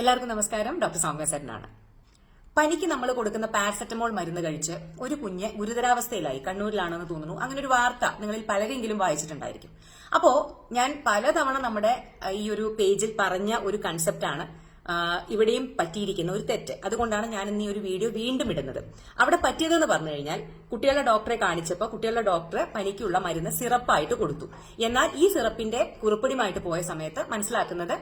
എല്ലാവർക്കും നമസ്കാരം. ഡോക്ടർ സൗമ്യ സരനാണ് പനിക്ക് നമ്മൾ കൊടുക്കുന്ന പാരസെറ്റമോൾ മരുന്ന് കഴിച്ച് ഒരു കുഞ്ഞ് ഗുരുതരാവസ്ഥയിലായി. കണ്ണൂരിലാണെന്ന് തോന്നുന്നു. അങ്ങനെ ഒരു വാർത്ത നിങ്ങളിൽ പലരെങ്കിലും വായിച്ചിട്ടുണ്ടായിരിക്കും. അപ്പോ ഞാൻ പലതവണ നമ്മുടെ ഈ ഒരു പേജിൽ പറഞ്ഞ ഒരു കൺസെപ്റ്റാണ് ഇവിടെയും പറ്റിയിരിക്കുന്ന ഒരു തെറ്റ്. അതുകൊണ്ടാണ് ഞാൻ ഇന്ന് ഈ ഒരു വീഡിയോ വീണ്ടും ഇടുന്നത്. അവിടെ പറ്റിയതെന്ന് പറഞ്ഞു കഴിഞ്ഞാൽ കുട്ടികളുടെ ഡോക്ടറെ കാണിച്ചപ്പോൾ കുട്ടികളുടെ ഡോക്ടർ പനിക്കുള്ള മരുന്ന് സിറപ്പായിട്ട് കൊടുത്തു. എന്നാൽ ഈ സിറപ്പിന്റെ കുറിപ്പടിയുമായിട്ട് പോയ സമയത്ത് മനസ്സിലാക്കുന്നത്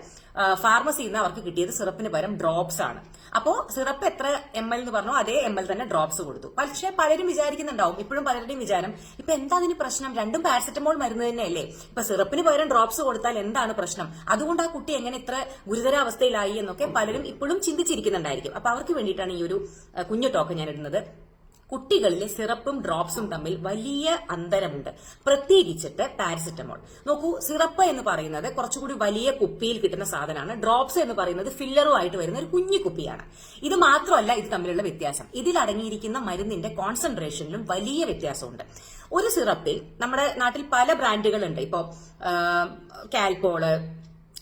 ഫാർമസിയിൽ നിന്ന് അവർക്ക് കിട്ടിയത് സിറപ്പിന് പകരം ഡ്രോപ്സ് ആണ്. അപ്പോൾ സിറപ്പ് എത്ര എം എൽ എന്ന് പറഞ്ഞോ അതേ എം എൽ തന്നെ ഡ്രോപ്സ് കൊടുത്തു. പക്ഷേ പലരും വിചാരിക്കുന്നുണ്ടാവും ഇപ്പോഴും പലരുടെയും വിചാരം ഇപ്പൊ എന്താ അതിന് പ്രശ്നം? രണ്ടും പാരസെറ്റമോൾ മരുന്ന് തന്നെയല്ലേ ഇപ്പൊ സിറപ്പിന് പകരം ഡ്രോപ്സ് കൊടുത്താൽ എന്താണ് പ്രശ്നം? അതുകൊണ്ട് ആ കുട്ടി എങ്ങനെ ഇത്ര ഗുരുതരാവസ്ഥയിലായി എന്നൊക്കെ പലരും ഇപ്പോഴും ചിന്തിച്ചിരിക്കുന്നുണ്ടായിരിക്കും. അപ്പൊ അവർക്ക് വേണ്ടിയിട്ടാണ് ഈ ഒരു കുഞ്ഞു ടോക്ക് ഞാൻ ഇടുന്നത്. കുട്ടികളിലെ സിറപ്പും ഡ്രോപ്സും തമ്മിൽ വലിയ അന്തരമുണ്ട്. പ്രത്യേകിച്ചിട്ട് പാരസെറ്റമോൾ. നോക്കൂ സിറപ്പ് എന്ന് പറയുന്നത് കുറച്ചുകൂടി വലിയ കുപ്പിയിൽ കിട്ടുന്ന സാധനമാണ്. ഡ്രോപ്സ് എന്ന് പറയുന്നത് ഫില്ലറുമായിട്ട് വരുന്ന ഒരു കുഞ്ഞു കുപ്പിയാണ്. ഇത് മാത്രമല്ല ഇത് തമ്മിലുള്ള വ്യത്യാസം. ഇതിൽ അടങ്ങിയിരിക്കുന്ന മരുന്നിന്റെ കോൺസെൻട്രേഷനിലും വലിയ വ്യത്യാസമുണ്ട്. ഒരു സിറപ്പിൽ നമ്മുടെ നാട്ടിൽ പല ബ്രാൻഡുകളുണ്ട്. ഇപ്പോൾ കാൽപോൾ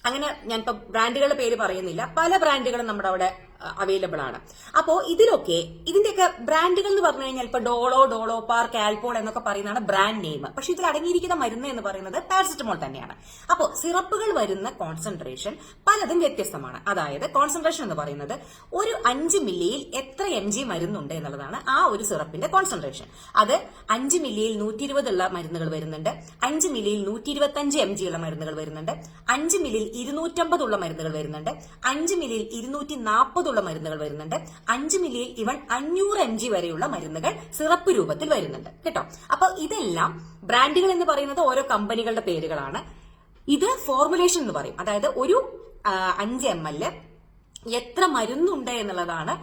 അങ്ങനെ ഇപ്പൊ ബ്രാൻഡുകളുടെ പേര് പറയുന്നില്ല. പല ബ്രാൻഡുകളും നമ്മുടെ അവിടെ അവൈലബിൾ ആണ്. അപ്പോ ഇതിലൊക്കെ ഇതിന്റെയൊക്കെ ബ്രാൻഡുകൾ എന്ന് പറഞ്ഞു കഴിഞ്ഞാൽ ഇപ്പൊ ഡോളോ ഡോളോ പാർ കാൽപോൾ എന്നൊക്കെ പറയുന്നതാണ് ബ്രാൻഡ് നെയിം പക്ഷെ ഇതിൽ അടങ്ങിയിരിക്കുന്ന മരുന്ന് എന്ന് പറയുന്നത് പാരസെറ്റമോൾ തന്നെയാണ്. അപ്പോ സിറപ്പുകൾ വരുന്ന കോൺസെൻട്രേഷൻ പലതും വ്യത്യസ്തമാണ്. അതായത് കോൺസെൻട്രേഷൻ എന്ന് പറയുന്നത് ഒരു അഞ്ച് മില്ലിയിൽ എത്ര എം ജി മരുന്നുണ്ട് എന്നുള്ളതാണ് ആ ഒരു സിറപ്പിന്റെ കോൺസെൻട്രേഷൻ അത് അഞ്ച് മില്ലിയിൽ നൂറ്റി ഇരുപതുള്ള മരുന്നുകൾ വരുന്നുണ്ട് അഞ്ച് മില്ലിയിൽ നൂറ്റി ഇരുപത്തി അഞ്ച് എം ജി ഉള്ള മരുന്നുകൾ വരുന്നുണ്ട് അഞ്ച് മില്ലിയിൽ ഇരുന്നൂറ്റമ്പതുള്ള മരുന്നുകൾ വരുന്നുണ്ട് അഞ്ച് മില്ലിയിൽ ഇരുന്നൂറ്റി നാൽപ്പതുള്ള മരുന്നുകൾ വരുന്നുണ്ട്. അഞ്ച് മില്ലിയിൽ ഇവൻ അഞ്ഞൂറ് എം ജി വരെയുള്ള മരുന്നുകൾ സിറപ്പ് രൂപത്തിൽ വരുന്നുണ്ട്. കേട്ടോ? അപ്പൊ ഇതെല്ലാം ബ്രാൻഡുകൾ എന്ന് പറയുന്നത് ഓരോ കമ്പനികളുടെ പേരുകളാണ്. ഇത് ഫോർമുലേഷൻ എന്ന് പറയും. അതായത് ഒരു അഞ്ച് എം എൽ എത്ര മരുന്നുണ്ട് എന്നുള്ളതാണ്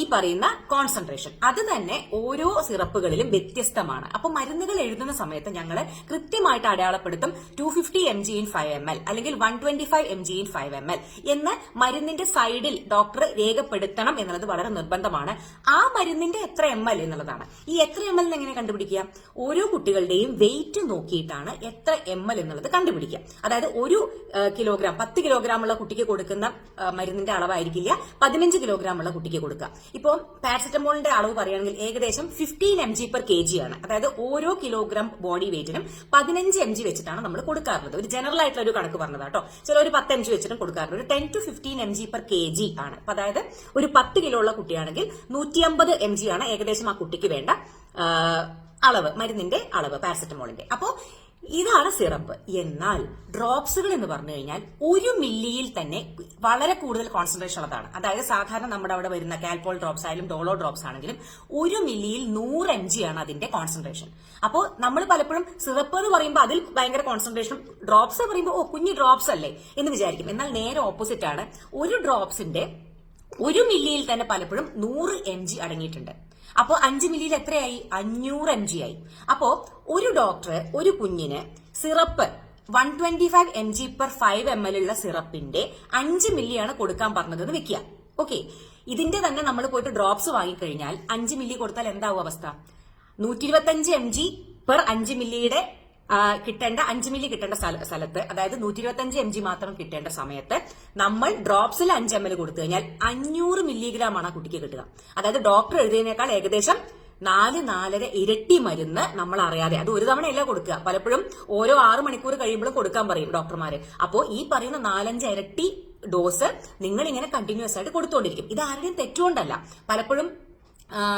ഈ പറയുന്ന കോൺസെൻട്രേഷൻ അത് തന്നെ ഓരോ സിറപ്പുകളിലും വ്യത്യസ്തമാണ്. അപ്പൊ മരുന്നുകൾ എഴുതുന്ന സമയത്ത് ഞങ്ങൾ കൃത്യമായിട്ട് അടയാളപ്പെടുത്തും two fifty M G in five M L അല്ലെങ്കിൽ one twenty five M G in five M L എന്ന് മരുന്നിന്റെ സൈഡിൽ ഡോക്ടർ രേഖപ്പെടുത്തണം എന്നുള്ളത് വളരെ നിർബന്ധമാണ്. ആ മരുന്നിന്റെ എത്ര എം എൽ എന്നുള്ളതാണ്. ഈ എത്ര എം എൽ എങ്ങനെ കണ്ടുപിടിക്കുക? ഓരോ കുട്ടികളുടെയും വെയിറ്റ് നോക്കിയിട്ടാണ് എത്ര എം എൽ എന്നുള്ളത് കണ്ടുപിടിക്കുക. അതായത് ഒരു കിലോഗ്രാം പത്ത് കിലോഗ്രാം ഉള്ള കുട്ടിക്ക് കൊടുക്കുന്ന മരുന്നിന്റെ അളവായിരിക്കില്ല പതിനഞ്ച് കിലോഗ്രാം ഉള്ള കുട്ടിക്ക് കൊടുക്കുക. ഇപ്പോൾ പാരസെറ്റമോളിന്റെ അളവ് പറയുകയാണെങ്കിൽ ഏകദേശം fifteen M G per K G ആണ്. അതായത് ഓരോ കിലോഗ്രാം ബോഡി വെയിറ്റിനും പതിനഞ്ച് എം ജി വെച്ചിട്ടാണ് നമ്മൾ കൊടുക്കാറുള്ളത്. ഒരു ജനറൽ ആയിട്ടുള്ള ഒരു കണക്ക് പറഞ്ഞത് കേട്ടോ. ചില ഒരു പത്ത് എം ജി വെച്ചിട്ടും കൊടുക്കാറുണ്ട്. ഒരു ten to fifteen M G per K G ആണ്. അപ്പൊ അതായത് ഒരു പത്ത് കിലോ ഉള്ള കുട്ടിയാണെങ്കിൽ നൂറ്റി അമ്പത് എം ജി ആണ് ഏകദേശം ആ കുട്ടിക്ക് വേണ്ട അളവ് മരുന്നിന്റെ അളവ് പാരസെറ്റമോളിന്റെ. അപ്പോ ഇതാണ് സിറപ്പ്. എന്നാൽ ഡ്രോപ്സുകൾ എന്ന് പറഞ്ഞു കഴിഞ്ഞാൽ ഒരു മില്ലിയിൽ തന്നെ വളരെ കൂടുതൽ കോൺസെൻട്രേഷൻ ഉള്ളതാണ്. അതായത് സാധാരണ നമ്മുടെ അവിടെ വരുന്ന കാൽപോൾ ഡ്രോപ്സ് ആയാലും ഡോളോ ഡ്രോപ്സ് ആണെങ്കിലും ഒരു മില്ലിയിൽ നൂറ് എം ജി ആണ് അതിന്റെ കോൺസെൻട്രേഷൻ അപ്പോൾ നമ്മൾ പലപ്പോഴും സിറപ്പ് എന്ന് പറയുമ്പോൾ അതിൽ ഭയങ്കര കോൺസെൻട്രേഷൻ ഡ്രോപ്സ് പറയുമ്പോൾ ഓ കുഞ്ഞു ഡ്രോപ്സ് അല്ലേ എന്ന് വിചാരിക്കും. എന്നാൽ നേരെ ഓപ്പോസിറ്റ് ആണ്. ഒരു ഡ്രോപ്സിന്റെ ഒരു മില്ലിയിൽ തന്നെ പലപ്പോഴും നൂറ് എം ജി അടങ്ങിയിട്ടുണ്ട്. അപ്പോൾ അഞ്ച് മില്ലിയിൽ എത്രയായി? അഞ്ഞൂറ് എം ജി ആയി. അപ്പോ ഒരു ഡോക്ടർ ഒരു കുഞ്ഞിന് syrup one twenty five M G per five M L ഉള്ള സിറപ്പിന്റെ അഞ്ച് മില്ലിയാണ് കൊടുക്കാൻ പറഞ്ഞതെന്ന് വെക്കുക. ഓക്കെ ഇതിന്റെ തന്നെ നമ്മൾ പോയിട്ട് ഡ്രോപ്സ് വാങ്ങിക്കഴിഞ്ഞാൽ അഞ്ച് മില്ലി കൊടുത്താൽ എന്താവും അവസ്ഥ? നൂറ്റി ഇരുപത്തി അഞ്ച് എം ജി പെർ അഞ്ച് മില്ലിയുടെ കിട്ടേണ്ട അഞ്ച് മില്ലി കിട്ടേണ്ട സ്ഥല- സ്ഥലത്ത് അതായത് നൂറ്റി ഇരുപത്തി അഞ്ച് എം ജി മാത്രം കിട്ടേണ്ട സമയത്ത് നമ്മൾ ഡ്രോപ്സിൽ അഞ്ച് എം എൽ കൊടുത്തു കഴിഞ്ഞാൽ അഞ്ഞൂറ് മില്ലിഗ്രാം ആണ് ആ കുട്ടിക്ക് കിട്ടുക. അതായത് ഡോക്ടർ എഴുതിയതിനേക്കാൾ ഏകദേശം നാല് നാലര ഇരട്ടി മരുന്ന് നമ്മൾ അറിയാതെ അത് ഒരു തവണയല്ല കൊടുക്കുക. പലപ്പോഴും ഓരോ ആറ് മണിക്കൂർ കഴിയുമ്പോഴും കൊടുക്കാൻ പറയും ഡോക്ടർമാര്. അപ്പോൾ ഈ പറയുന്ന നാലഞ്ച് ഇരട്ടി ഡോസ് നിങ്ങൾ ഇങ്ങനെ കണ്ടിന്യൂസ് ആയിട്ട് കൊടുത്തുകൊണ്ടിരിക്കും ഇത് ആരുടെയും തെറ്റുകൊണ്ടല്ല. പലപ്പോഴും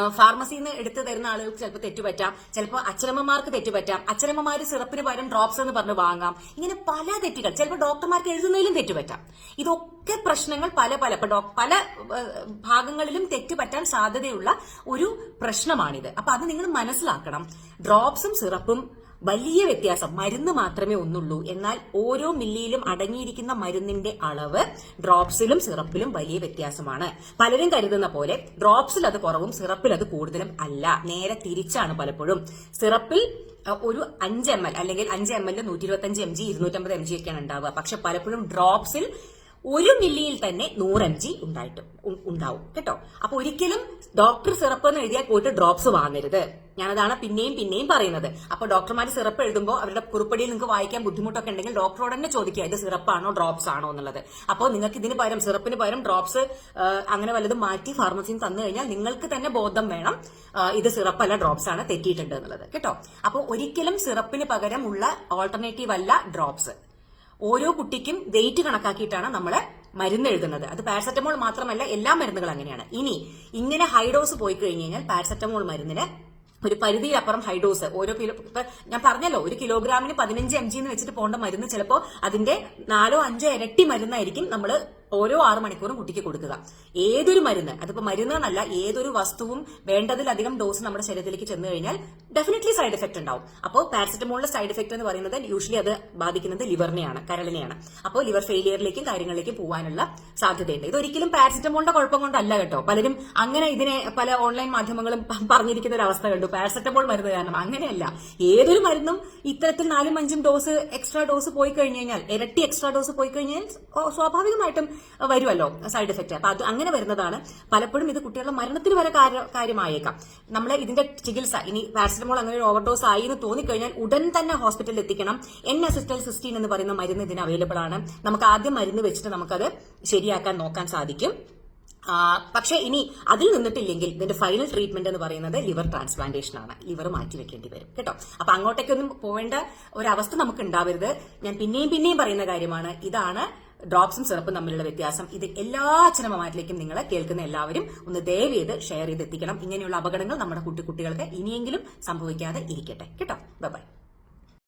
ഫാർമസിയിൽ നിന്ന് എടുത്തു തരുന്ന ആളുകൾക്ക് ചിലപ്പോൾ തെറ്റുപറ്റാം ചിലപ്പോൾ അച്ഛനമ്മമാർക്ക് തെറ്റുപറ്റാം അച്ഛനമ്മമാർ സിറപ്പിന് പകരം ഡ്രോപ്സ് എന്ന് പറഞ്ഞ് വാങ്ങാം. ഇങ്ങനെ പല തെറ്റുകൾ. ചിലപ്പോൾ ഡോക്ടർമാർക്ക് എഴുതുന്നതിലും തെറ്റുപറ്റാം ഇതൊക്കെ പ്രശ്നങ്ങൾ പല പല. പല ഭാഗങ്ങളിലും തെറ്റുപറ്റാൻ സാധ്യതയുള്ള ഒരു പ്രശ്നമാണിത്. അപ്പൊ അത് നിങ്ങൾ മനസ്സിലാക്കണം. ഡ്രോപ്സും സിറപ്പും വലിയ വ്യത്യാസം. മരുന്ന് മാത്രമേ ഒന്നുള്ളൂ എന്നാൽ ഓരോ മില്ലിയിലും അടങ്ങിയിരിക്കുന്ന മരുന്നിന്റെ അളവ് ഡ്രോപ്സിലും സിറപ്പിലും വലിയ വ്യത്യാസമാണ്. പലരും കരുതുന്ന പോലെ ഡ്രോപ്സിൽ അത് കുറവും സിറപ്പിൽ അത് കൂടുതലും അല്ല. നേരെ തിരിച്ചാണ് പലപ്പോഴും. സിറപ്പിൽ ഒരു അഞ്ച് എം എൽ അല്ലെങ്കിൽ അഞ്ച് എം എൽ നൂറ്റി ഇരുപത്തി അഞ്ച് എം ജി ഇരുന്നൂറ്റമ്പത് എം ജി ഒക്കെയാണ് ഉണ്ടാവുക. പക്ഷെ പലപ്പോഴും ഡ്രോപ്സിൽ ഒരു മില്ലിയിൽ തന്നെ നൂറ് എം ജി ഉണ്ടായിട്ട് ഉണ്ടാവും. കേട്ടോ? അപ്പൊ ഒരിക്കലും ഡോക്ടർ സിറപ്പ് എന്ന് എഴുതിയാൽ പോയിട്ട് ഡ്രോപ്സ് വാങ്ങരുത്. ഞാനതാണ് പിന്നെയും പിന്നെയും പറയുന്നത്. അപ്പൊ ഡോക്ടർമാർ സിറപ്പ് എഴുതുമ്പോൾ അവരുടെ കുറിപ്പടിയിൽ നിങ്ങൾക്ക് വായിക്കാൻ ബുദ്ധിമുട്ടൊക്കെ ഉണ്ടെങ്കിൽ ഡോക്ടറോട് തന്നെ ചോദിക്കുക ഇത് സിറപ്പാണോ ഡ്രോപ്സ് ആണോ എന്നുള്ളത്. അപ്പോൾ നിങ്ങൾക്ക് ഇതിന് പകരം സിറപ്പിന് പകരം ഡ്രോപ്സ് അങ്ങനെ വല്ലതും മാറ്റി ഫാർമസിയിൽ തന്നു കഴിഞ്ഞാൽ നിങ്ങൾക്ക് തന്നെ ബോധം വേണം ഇത് സിറപ്പല്ല ഡ്രോപ്സ് ആണ് തെറ്റിയിട്ടുണ്ട് എന്നുള്ളത്. കേട്ടോ? അപ്പോൾ ഒരിക്കലും സിറപ്പിന് പകരമുള്ള ഓൾട്ടർനേറ്റീവ് അല്ല ഡ്രോപ്സ് ഓരോ കുട്ടിക്കും വെയിറ്റ് കണക്കാക്കിയിട്ടാണ് നമ്മൾ മരുന്ന് എഴുതുന്നത്. അത് പാരസെറ്റമോൾ മാത്രമല്ല എല്ലാ മരുന്നുകളും അങ്ങനെയാണ്. ഇനി ഇങ്ങനെ ഹൈ ഡോസ് പോയി കഴിഞ്ഞ് കഴിഞ്ഞാൽ പാരസെറ്റമോൾ മരുന്നിന് ഒരു പരിധിയിലപ്പുറം ഹൈഡോസ് ഓരോ കിലോ ഞാൻ പറഞ്ഞല്ലോ ഒരു കിലോഗ്രാമിന് പതിനഞ്ച് എം ജി എന്ന് വെച്ചിട്ട് പോകേണ്ട മരുന്ന് ചിലപ്പോൾ അതിന്റെ നാലോ അഞ്ചോ ഇരട്ടി മരുന്നായിരിക്കും നമ്മൾ ഓരോ ആറ് മണിക്കൂറും കുട്ടിക്ക് കൊടുക്കുക. ഏതൊരു മരുന്ന് അതിപ്പോ മരുന്ന് എന്നല്ല ഏതൊരു വസ്തുവും വേണ്ടതിലധികം ഡോസ് നമ്മുടെ ശരീരത്തിലേക്ക് ചെന്ന് കഴിഞ്ഞാൽ ഡെഫിനറ്റ്ലി സൈഡ് എഫക്ട് ഉണ്ടാവും. അപ്പോൾ പാരസെറ്റമോളിന്റെ സൈഡ് എഫക്ട് എന്ന് പറയുന്നത് യൂഷ്വലി അത് ബാധിക്കുന്നത് ലിവറിനെയാണ് കരളിനെയാണ്. അപ്പോൾ ലിവർ ഫെയിലിയറിലേക്കും കാര്യങ്ങളിലേക്കും പോകാനുള്ള സാധ്യതയുണ്ട്. ഇതൊരിക്കലും പാരസെറ്റമോളിന്റെ കുഴപ്പം കൊണ്ടല്ല കേട്ടോ. പലരും അങ്ങനെ ഇതിനെ പല ഓൺലൈൻ മാധ്യമങ്ങളും പറഞ്ഞിരിക്കുന്ന ഒരു അവസ്ഥ കണ്ടു. പാരസെറ്റമോൾ മരുന്ന് കാരണം അങ്ങനെയല്ല. ഏതൊരു മരുന്നും ഇത്തരത്തിൽ നാലും അഞ്ചും ഡോസ് എക്സ്ട്രാ ഡോസ് പോയി കഴിഞ്ഞു കഴിഞ്ഞാൽ ഇരട്ടി എക്സ്ട്രാ ഡോസ് പോയി കഴിഞ്ഞാൽ സ്വാഭാവികമായിട്ടും വരുമല്ലോ സൈഡ് എഫക്റ്റ് അപ്പൊ അത് അങ്ങനെ വരുന്നതാണ്. പലപ്പോഴും ഇത് കുട്ടികളുടെ മരണത്തിന് വരെ കാര്യ- കാര്യമായേക്കാം. നമ്മൾ ഇതിന്റെ ചികിത്സ ഇനി പാരസെറ്റമോൾ അങ്ങനെ ഒരു ഓവർഡോസ് ആയി എന്ന് തോന്നിക്കഴിഞ്ഞാൽ ഉടൻ തന്നെ ഹോസ്പിറ്റലിൽ എത്തിക്കണം. എൻ അസിസ്റ്റൽ സിസ്റ്റീൻ എന്ന് പറയുന്ന മരുന്ന് ഇതിന് അവൈലബിൾ ആണ്. നമുക്ക് ആദ്യം മരുന്ന് വെച്ചിട്ട് നമുക്കത് ശരിയാക്കാൻ നോക്കാൻ സാധിക്കും. പക്ഷേ ഇനി അതിൽ നിന്നിട്ടില്ലെങ്കിൽ ഇതിന്റെ ഫൈനൽ ട്രീറ്റ്മെന്റ് എന്ന് പറയുന്നത് ലിവർ ട്രാൻസ്പ്ലാന്റേഷൻ ആണ്. ലിവർ മാറ്റി വെക്കേണ്ടി വരും കേട്ടോ. അപ്പൊ അങ്ങോട്ടേക്കൊന്നും പോവേണ്ട ഒരവസ്ഥ നമുക്ക് ഉണ്ടാവരുത് ഞാൻ പിന്നെയും പിന്നെയും പറയുന്ന കാര്യമാണ് ഇതാണ് ഡ്രോപ്സും സിറപ്പും തമ്മിലുള്ള വ്യത്യാസം. ഇത് എല്ലാ അച്ഛനമ്മമാരിലേക്കും നിങ്ങൾ കേൾക്കുന്ന എല്ലാവരും ഒന്ന് ദയവ് ചെയ്ത് ഷെയർ ചെയ്ത് എത്തിക്കണം ഇങ്ങനെയുള്ള അപകടങ്ങൾ നമ്മുടെ കുട്ടി കുട്ടികൾക്ക് ഇനിയെങ്കിലും സംഭവിക്കാതെ ഇരിക്കട്ടെ. കേട്ടോ. ബൈ